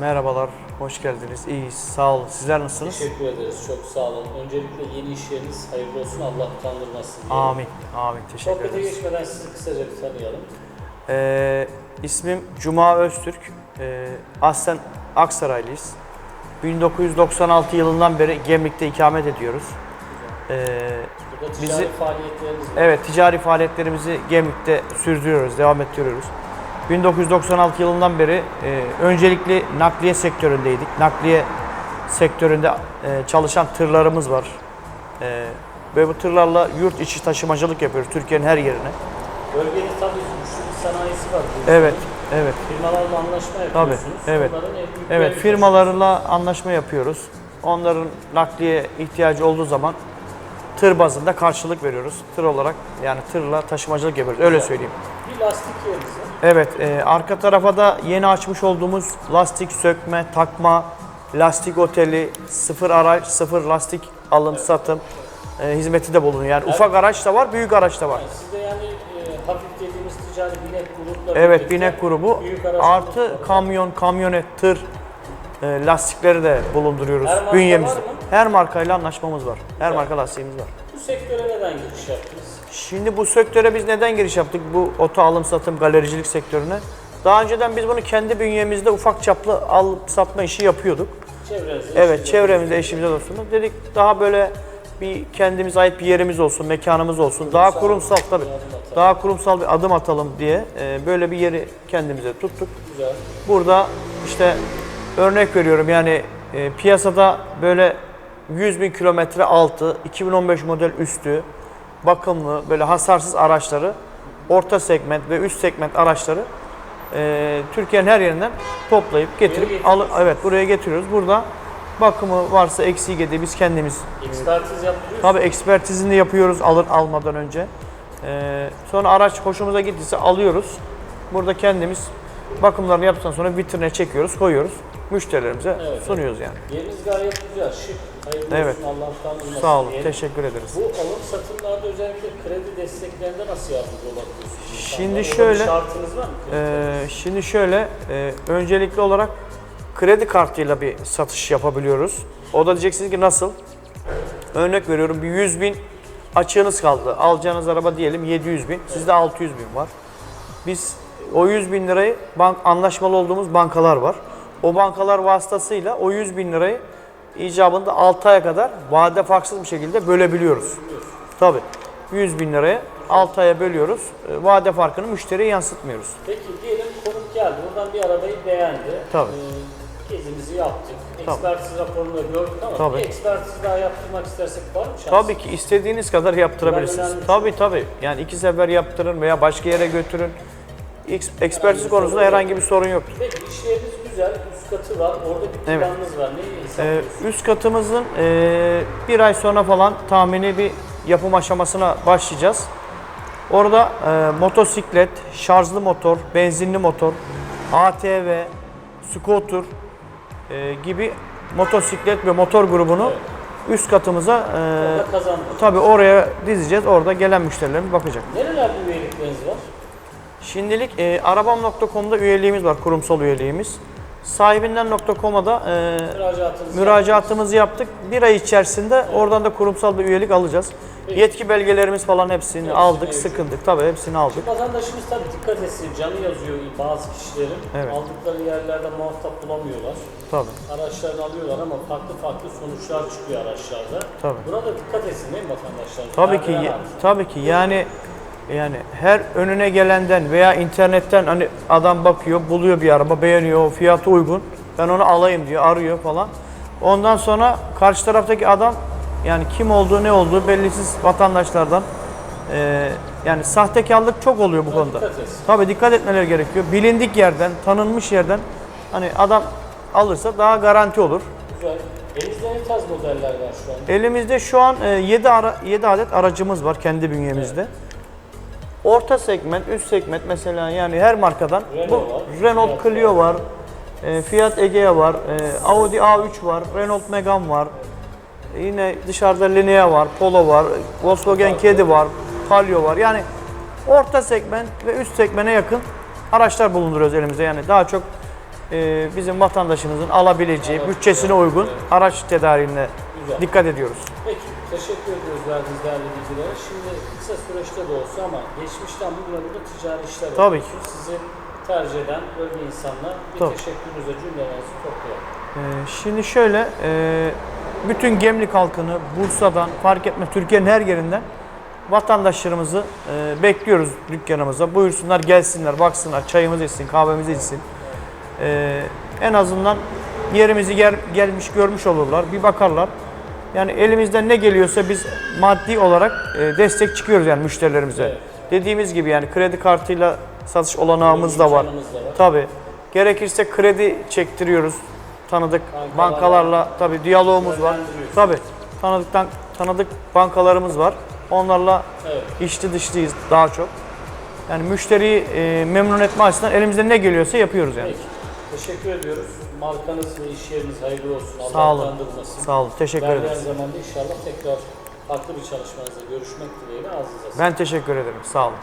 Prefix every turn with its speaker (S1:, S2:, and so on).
S1: Merhabalar, hoş geldiniz. İyiyiz, sağ olun. Sizler nasılsınız?
S2: Teşekkür ederiz. Çok sağ olun. Öncelikle yeni iş yeriniz hayırlı olsun. Allah utandırmasın. diyelim.
S1: Amin, amin. Teşekkür
S2: Sohbete
S1: ederiz.
S2: geçmeden sizi kısaca bir tanıyalım.
S1: Ee, ismim Cuma Öztürk. Ee, aslen Aksaraylıyız. 1996 yılından beri Gemlik'te ikamet ediyoruz. Ee,
S2: Burada ticari
S1: Bizi-
S2: faaliyetleriniz var.
S1: evet, ticari faaliyetlerimizi Gemlik'te sürdürüyoruz, devam ettiriyoruz. 1996 yılından beri e, öncelikli nakliye sektöründeydik. Nakliye sektöründe e, çalışan tırlarımız var. E, ve bu tırlarla yurt içi taşımacılık yapıyoruz Türkiye'nin her yerine.
S2: Bölgede tabii güçlü sanayisi var.
S1: Evet, evet.
S2: Firmalarla anlaşma
S1: Tabii,
S2: yapıyorsunuz.
S1: evet.
S2: Büyük
S1: Evet,
S2: vergisi-
S1: firmalarla anlaşma yapıyoruz. Onların nakliye ihtiyacı olduğu zaman tır bazında karşılık veriyoruz. Tır olarak yani tırla taşımacılık yapıyoruz. Öyle söyleyeyim.
S2: Bir lastik yeriniz var.
S1: Evet, e, arka tarafa da yeni açmış olduğumuz lastik sökme, takma, lastik oteli, sıfır araç, sıfır lastik alım, satım e, hizmeti de bulunuyor. Yani ufak araç da var, büyük araç da var.
S2: Yani sizde yani e, hafif dediğimiz ticari binek grupla
S1: Evet,
S2: birlikte
S1: binek grubu
S2: büyük
S1: artı kamyon, kamyonet, tır e, lastikleri de bulunduruyoruz
S2: Her marka
S1: bünyemizde.
S2: mı?
S1: Her markayla anlaşmamız var. Her marka lastiğimiz var.
S2: Sektöre neden giriş yaptınız?
S1: Şimdi bu sektöre biz neden giriş yaptık? Bu oto alım satım galericilik sektörüne. Daha önceden biz bunu kendi bünyemizde ufak çaplı alıp satma işi yapıyorduk.
S2: Çevrenizde
S1: Evet, çevremizde, eşimizde, dostumuz. Dedik daha böyle bir kendimize ait bir yerimiz olsun, mekanımız olsun. Daha kurumsal tabii. Daha kurumsal bir adım atalım diye e, böyle bir yeri kendimize tuttuk.
S2: Güzel.
S1: Burada işte örnek veriyorum yani e, piyasada böyle 100 bin kilometre altı, 2015 model üstü, bakımlı, böyle hasarsız araçları, orta segment ve üst segment araçları e, Türkiye'nin her yerinden toplayıp getirip alı, evet buraya getiriyoruz. Burada bakımı varsa eksiği gediği biz kendimiz
S2: Ekspertiz yaptırıyorsunuz.
S1: Tabii ekspertizini de yapıyoruz alır almadan önce. Ee, sonra araç hoşumuza gittiyse alıyoruz. Burada kendimiz bakımlarını yaptıktan sonra vitrine çekiyoruz, koyuyoruz. Müşterilerimize
S2: Evet.
S1: sunuyoruz yani.
S2: Yeriniz gayet güzel, şık. Hayırlı
S1: Evet.
S2: olsun, Allah utandırmasın
S1: Sağ olun,
S2: diyelim.
S1: teşekkür ederiz.
S2: Bu alım satımlarda özellikle kredi desteklerinde nasıl yardımcı olabiliyorsunuz?
S1: Şimdi
S2: insanlara?
S1: şöyle,
S2: şartınız var mı?
S1: Ee, şimdi şöyle, e, öncelikli olarak kredi kartıyla bir satış yapabiliyoruz. O da diyeceksiniz ki nasıl? Örnek veriyorum bir 100 bin açığınız kaldı. Alacağınız araba diyelim 700 bin, sizde 600 bin var. Biz o 100 bin lirayı bank anlaşmalı olduğumuz bankalar var. O bankalar vasıtasıyla o 100 bin lirayı icabında 6 aya kadar vade farksız bir şekilde bölebiliyoruz. Tabii. 100 bin liraya 6 aya bölüyoruz. E, Vade farkını müşteriye yansıtmıyoruz.
S2: Peki diyelim konuk geldi, buradan bir arabayı beğendi.
S1: Tabii.
S2: Ee, gezimizi yaptık. Ekspertiz raporunu da gördük ama
S1: Tabii.
S2: bir ekspertiz daha yaptırmak istersek var mı şans?
S1: Tabii ki istediğiniz kadar yaptırabilirsiniz. Tabii tabii. Yani iki sefer yaptırın veya başka yere götürün. Eks- Ekspertiz konusunda herhangi bir sorun yoktur.
S2: Peki işleriniz güzel, üst katı var. Orada bir
S1: Evet.
S2: planınız var. Neyi
S1: Ee, üst katımızın e, bir ay sonra falan tahmini bir yapım aşamasına başlayacağız. Orada e, motosiklet, şarjlı motor, benzinli motor, ATV, scooter e, gibi motosiklet ve motor grubunu üst katımıza e, tabii oraya dizeceğiz. Orada gelen müşterilerimiz bakacak.
S2: Nerelerde üyelikleriniz var?
S1: Şimdilik e, arabam.com'da üyeliğimiz var, kurumsal üyeliğimiz. Sahibinden.com'a da e, müracaatımızı yaptık. Bir ay içerisinde oradan da kurumsal bir üyelik alacağız. Yetki belgelerimiz falan hepsini aldık,
S2: mevcut.
S1: sıkındık. Tabii hepsini aldık.
S2: Vatandaşımız tabii dikkat etsin. Canı yazıyor bazı kişilerin.
S1: Evet.
S2: Aldıkları yerlerde muhatap bulamıyorlar.
S1: Tabii.
S2: Araçlarını alıyorlar ama farklı farklı sonuçlar çıkıyor araçlarda.
S1: Tabii.
S2: Buna da dikkat etsin değil mi vatandaşlar?
S1: Tabii ki
S2: Vergiler artık.
S1: tabii ki yani yani her önüne gelenden veya internetten hani adam bakıyor, buluyor bir araba, beğeniyor, o fiyatı uygun. Ben onu alayım diyor, arıyor falan. Ondan sonra karşı taraftaki adam yani kim olduğu, ne olduğu bellisiz vatandaşlardan eee, yani sahtekarlık çok oluyor bu konuda.
S2: dikkat etsin.
S1: Tabii dikkat etmeleri gerekiyor. Bilindik yerden, tanınmış yerden hani adam alırsa daha garanti olur.
S2: Güzel. Elinizde ne tarz modeller var şu an?
S1: Elimizde şu an 7 ara 7 adet aracımız var kendi bünyemizde. Orta segment, üst segment mesela yani her markadan
S2: Renault
S1: bu
S2: var,
S1: Renault Clio var, e, Fiat Egea var, e, Audi A3 var, Renault Megane var. Yine dışarıda Linea var, Polo var, Volkswagen Caddy var, Palio var. Yani orta segment ve üst segmente yakın araçlar bulunduruyoruz elimizde. Yani daha çok e, bizim vatandaşımızın alabileceği, bütçesine uygun araç tedariğine
S2: Güzel.
S1: dikkat ediyoruz.
S2: Peki, teşekkür ediyoruz verdiğiniz değerli bilgilere. Şimdi kısa süreçte de olsa ama geçmişten bugüne burada ticari işler
S1: Tabii
S2: yapıyorsunuz. Sizi tercih eden bölge insanlar bir
S1: Tabii.
S2: teşekkürünüzle cümlelerinizi toplayalım.
S1: Ee, Şimdi şöyle, e, bütün Gemlik halkını Bursa'dan fark etme Türkiye'nin her yerinden vatandaşlarımızı e, bekliyoruz dükkanımıza. Buyursunlar gelsinler, baksınlar, çayımızı içsin, kahvemizi içsin. E, En azından yerimizi gel- gelmiş görmüş olurlar, bir bakarlar. Yani elimizden ne geliyorsa biz maddi olarak e, destek çıkıyoruz yani müşterilerimize.
S2: Evet.
S1: Dediğimiz gibi yani kredi kartıyla satış olanağımız da var.
S2: Da var.
S1: Tabii. Gerekirse kredi çektiriyoruz. Tanıdık
S2: Bankalarla-
S1: bankalarla tabii diyalogumuz var. Tabii. Tanıdıktan tanıdık bankalarımız var. Onlarla
S2: Evet.
S1: içli dışlıyız daha çok. Yani müşteriyi e, memnun etme açısından elimizden ne geliyorsa yapıyoruz yani.
S2: Peki. Teşekkür ediyoruz. Markanız ve iş yeriniz hayırlı olsun. Allah
S1: Sağ olun.
S2: utandırmasın.
S1: Sağ olun. Teşekkür
S2: İlerleyen
S1: ederiz.
S2: zamanda inşallah tekrar farklı bir çalışmanızda görüşmek dileğiyle ağzınıza sağlık.
S1: Ben teşekkür ederim. Sağ olun.